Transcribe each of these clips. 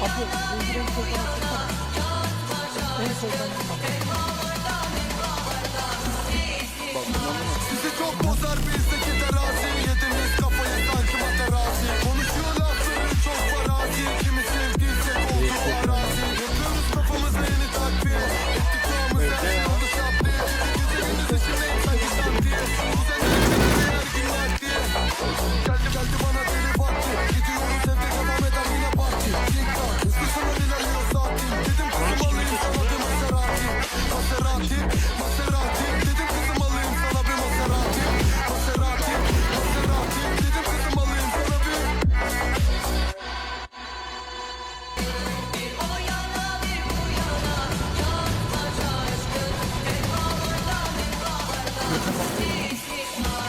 Abuk, bumbum sultan. En sultan. Maserati. Dedim kızım alayım sana bir Maserati. Maserati Maserati. Dedim kızım alayım sana bir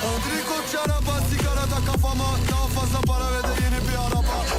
Antrikot, şaraba, sigara da kafama. Daha fazla para ve de yeni bir araba.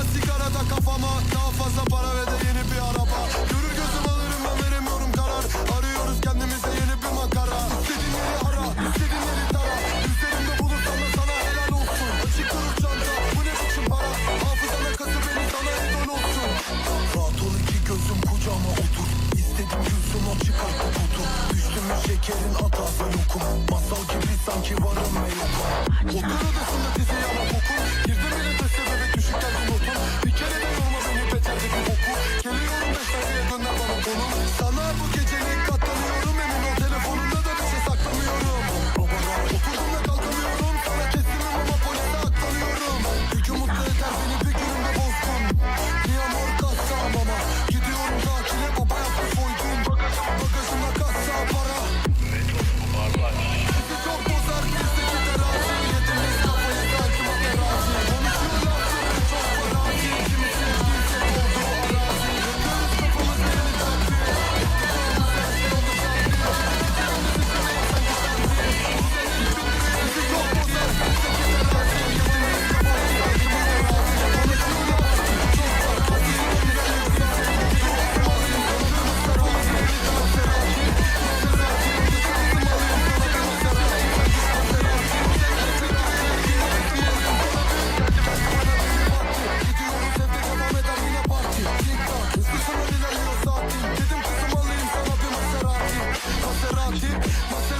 para kafama? Daha fazla para ve de yeni bir araba. Görür gözüm alırım ben veremiyorum karar. Arıyoruz kendimize yeni bir makara. İstediğin yeri ara, istediğin yeri tara. Üzerimde bulursan da sana helal olsun. Açık durur çanta, bu ne biçim para? Hafızana kası beni sana idol olsun. Rahat ol iki gözüm kucağıma otur. İstedim yüzüm o çıkar kutu. Düştüm şekerin atası lokum. Masal gibi sanki varım ve yokum. Otur odasına Sana bu out here. My